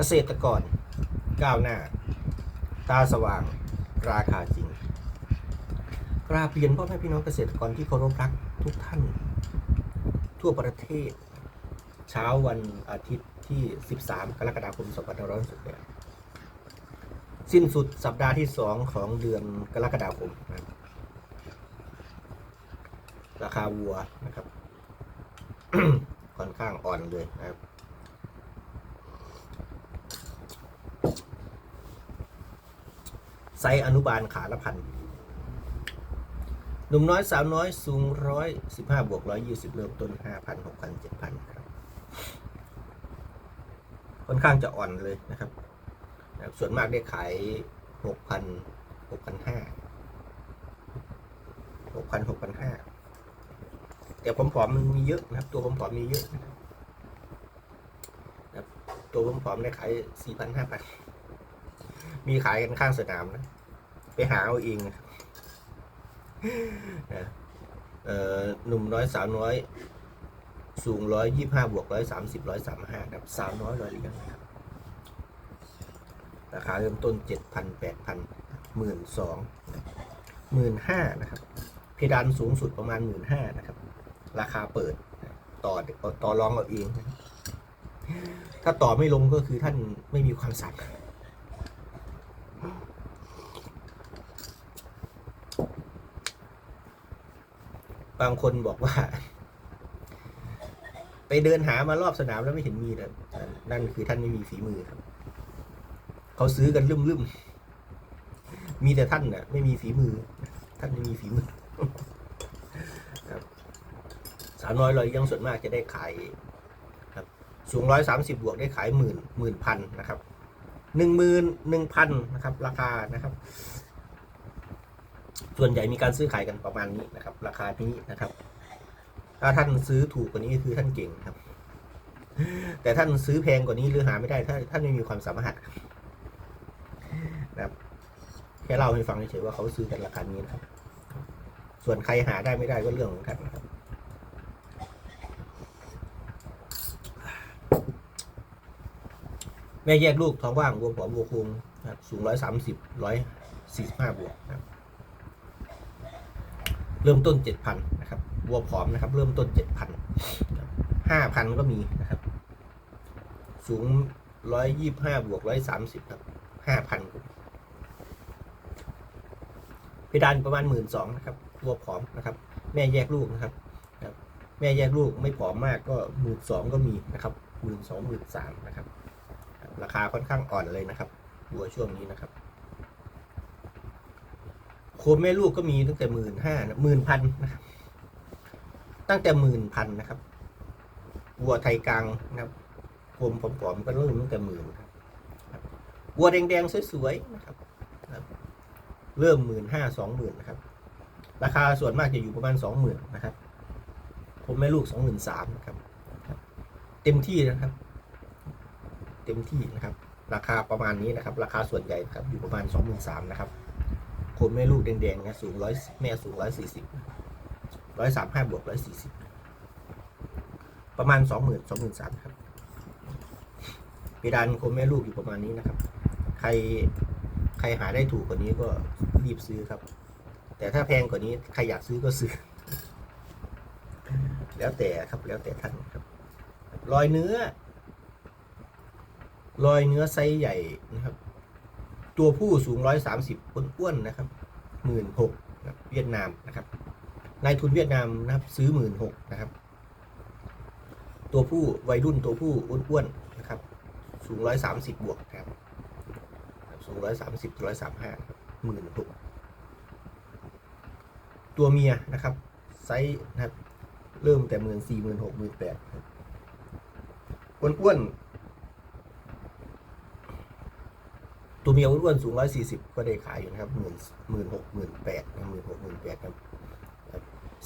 เกษตรกร ก้าวหน้า ตาสว่าง ราคาจริงกราบเรียนพ่อแม่พี่น้องเกษตรกรที่เคารพรักทุกท่าน ทั่วประเทศ เช้าวันอาทิตย์ที่ 13 กรกฎาคม2568สิ้นสุดสัปดาห์ที่ 2 ของเดือนกรกฎาคมนะราคาวัวนะครับ ค่อนข้างอ่อนเลยนะครับ ไซส์อนุบาลขาละพันหนุ่มน้อยสาวน้อยสูงร้อยสิบห้าบวกร้อยยี่สิบเริ่มต้นห้าพันหกพันเจ็ดพันครับค่อนข้างจะอ่อนเลยนะครับ ส่วนมากได้ขายหกพันหกพันห้าหกพันหกพันห้าแต่ผอมมันมีเยอะนะครับ ตัวผอมมีเยอะนะครับนะครับตัวผอมได้ขายสี่พันห้าพัน มีขายกันข้างสนามนะ ไปหาเอาเองนะเอ่อหนุ่มน้อยสาวน้อยสูงร้อยยี่ห้าบวกร้อยสามสิบร้อยสามห้าครับสาวน้อยร้อยเลี้ยงนะครับราคาเริ่มต้นเจ็ดพันแปดพันหมื่นสองหมื่นห้านะครับ เพดานสูงสุดประมาณหมื่นห้านะครับ ราคาเปิดต่อต่อรองเอาเองนะถ้าต่อไม่ลงก็คือท่านไม่มีความสัตย์ บางคนบอกว่า ไปเดินหามารอบสนามแล้วไม่เห็นมีนะนั่นคือท่านไม่มีฝีมือครับ เขาซื้อกันลืมลืมๆมีแต่ท่านน่ะ ไม่มีฝีมือ ท่านไม่มีฝีมือครับสาวน้อยลอยยังส่วนมากจะได้ขายครับ สูงร้อยสามสิบบวกได้ขายหมื่นหมื่นพันนะครับหนึ่งหมื่นหนึ่งพันนะครับ ราคานะครับ ส่วนใหญ่มีการซื้อขายกันประมาณนี้นะครับ ราคานี้นะครับ ถ้าท่านซื้อถูกกว่านี้คือท่านเก่งครับ แต่ท่านซื้อแพงกว่านี้หรือหาไม่ได้ถ้าท่านไม่มีความสามารถนะครับแค่เล่าให้ฟังเฉยๆว่าเขาซื้อกันราคานี้นะครับ ส่วนใครหาได้ไม่ได้ก็เรื่องของท่านนะครับแม่แยกลูกท้องว่างวัวผอมวัวคุมสูงร้อยสามสิบร้อยสี่สิบห้าบวกครับ เริ่มต้นเจ็ดพันนะครับวัวผอมนะครับ เริ่มต้นเจ็ดพันห้าพันก็มีนะครับ สูงร้อยยี่ห้าบวกร้อยสามสิบครับห้าพันเพดานประมาณหมื่นสองนะครับวัวผอมนะครับ แม่แยกลูกนะครับนะครับแม่แยกลูกไม่ผอมมากก็หมื่นสองก็มีนะครับหมื่นสองหมื่นสามนะครับ ราคาค่อนข้างอ่อนเลยนะครับวัวช่วงนี้นะครับ โคมแม่ลูกก็มีตั้งแต่หมื่นห้าหมื่นพันนะครับ ตั้งแต่หมื่นพันนะครับวัวไทยกลางนะครับโคมผอมๆก็เริ่มตั้งแต่หมื่นครับวัวแดงๆสวยๆนะครับ เริ่มหมื่นห้าสองหมื่นนะครับ ราคาส่วนมากจะอยู่ประมาณสองหมื่นนะครับ ผมแม่ลูกสองหมื่นสามนะครับ เต็มที่นะครับ เต็มที่นะครับ ราคาประมาณนี้นะครับ ราคาส่วนใหญ่ครับอยู่ประมาณสองหมื่นสามนะครับ คนแม่ลูกแดงๆนะสูงร้อยแม่สูงร้อยสี่สิบร้อยสามห้าบวกร้อยสี่สิบประมาณสองหมื่นสองหมื่นสามครับเพดานคนแม่ลูกอยู่ประมาณนี้นะครับ ใครใครหาได้ถูกกว่านี้ก็รีบซื้อครับ แต่ถ้าแพงกว่านี้ใครอยากซื้อก็ซื้อ แล้วแต่ครับแล้วแต่ท่านครับรอยเนื้อรอยเนื้อไซส์ใหญ่นะครับ ตัวผู้สูงร้อยสามสิบอ้วนๆนะครับหมื่นหกเวียดนามนะครับนายทุนเวียดนามนะครับซื้อหมื่นหกนะครับ ตัวผู้วัยรุ่นตัวผู้อ้วนๆนะครับ สูงร้อยสามสิบบวกครับสูงร้อยสามสิบร้อยสามห้าหมื่นหกตัวเมียนะครับ ไซส์นะครับ เริ่มแต่หมื่นสี่หมื่นหกหมื่นแปดอ้วนๆ ตัวเมียอ้วนๆสูงร้อยสี่สิบก็ได้ขายอยู่นะครับหมื่นหมื่นหกหมื่นแปดหมื่นหกหมื่นแปดครับ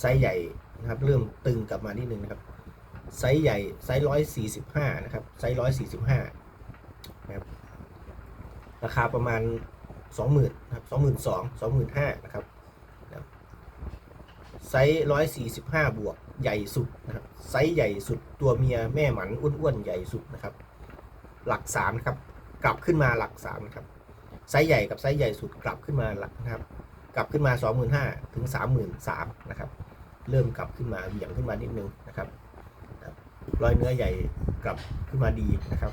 ไซส์ใหญ่นะครับเริ่มตึงกลับมานิดนึงนะครับไซส์ใหญ่ไซส์ร้อยสี่สิบห้านะครับไซส์ร้อยสี่สิบห้านะครับราคาประมาณสองหมื่นครับสองหมื่นสองสองหมื่นห้านะครับนะครับไซส์ร้อยสี่สิบห้าบวกใหญ่สุดนะครับไซส์ใหญ่สุดตัวเมียแม่หมันอ้วนๆใหญ่สุดนะครับ หลักสามนะครับกลับขึ้นมาหลักสามนะครับ ไซส์ใหญ่กับไซส์ใหญ่สุดกลับขึ้นมาแล้วนะครับกลับขึ้นมา 25,000 ถึง 33,000นะครับเริ่มกลับขึ้นมาเหวี่ยงขึ้นมานิดนึงนะครับครับรอยเนื้อใหญ่กลับขึ้นมาดีนะครับ